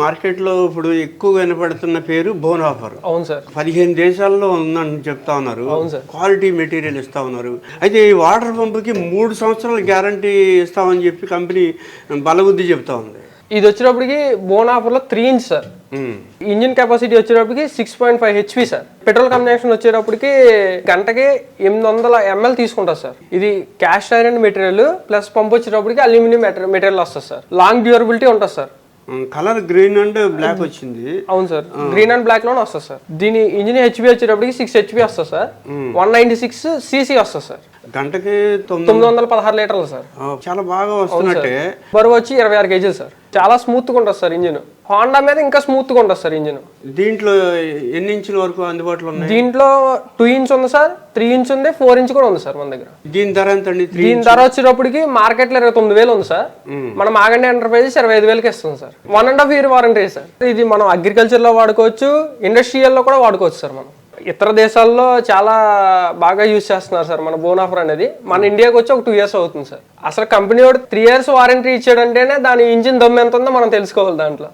మార్కెట్లో ఇప్పుడు ఎక్కువ వినపడుతున్న పేరు బోన్ ఆఫర్ అవును సార్. పదిహేను దేశాల్లో ఉందని చెప్తా ఉన్నారు. అవును సార్. క్వాలిటీ మెటీరియల్ ఇస్తా ఉన్నారు. అయితే ఈ వాటర్ పంపుకి మూడు సంవత్సరాల గ్యారంటీ ఇస్తామని చెప్పి కంపెనీ బలబుద్ధి చెప్తా ఉంది. ఇది వచ్చేటప్పటికి బోన్ ఆఫర్లో three inch sir. Engine capacity వచ్చేటప్పటికి six point five HP sir. Petrol consumption వచ్చేటప్పటికి గంటకి ఎనిమిది వందల ఎంఎల్ తీసుకుంటుంది సార్. ఇది cast iron material plus pump వచ్చేటప్పటికి అల్యూమినియం మెటీరియల్ వస్తుంది సార్. లాంగ్ డ్యూరబిలిటీ ఉంటుంది sir. Colour green and black వచ్చింది. అవును సార్. గ్రీన్ అండ్ బ్లాక్లోనే వస్తుంది సార్. దీని ఇంజిన్ హెచ్పి వచ్చేటప్పటికి సిక్స్ హెచ్పి వస్తుంది sir. One ninety six CC వస్తుంది సార్. గంటకి తొమ్మిది వందల పదహారు లీటర్లు సార్. చాలా బాగా వస్తున్నట్టే. బరువు వచ్చి ఇరవై ఆరు కేజీలు సార్. చాలా స్మూత్గా ఉంటుంది సార్ ఇంజిన్. హోండా మీద ఇంకా స్మూత్గా ఉంటుంది సార్ ఇంజిన్. దీంట్లో ఎన్ని ఇంచుల వరకు అందుబాటులో ఉన్నాయి? దీంట్లో టూ ఇంచ్ ఉంది సార్ త్రీ ఇంచ్ ఉంది ఫోర్ ఇంచ్ కూడా ఉంది సార్ మన దగ్గర. దీని ధర ఎంత అండి? దీని ధర వచ్చేటప్పటికి మార్కెట్లో ఇరవై తొమ్మిది వేలు ఉంది సార్. మనం ఆగండి ఎంటర్ప్రైజెస్ ఇరవై ఐదు వేలకి ఇస్తుంది sir. One and half year warranty sir. ఇది మనం అగ్రికల్చర్లో వాడుకోవచ్చు ఇండస్ట్రియల్లో కూడా వాడుకోవచ్చు సార్ మనం. ఇతర దేశాల్లో చాలా బాగా యూజ్ చేస్తున్నారు సార్ మన బోన్ ఆఫర్ అనేది. మన ఇండియాకి వచ్చి ఒక టూ ఇయర్స్ అవుతుంది సార్. అసలు కంపెనీ వాడు త్రీ ఇయర్స్ వారంటీ ఇచ్చాడంటేనే దాని ఇంజిన్ దమ్ ఎంత ఉందో మనం తెలుసుకోవాలి దాంట్లో.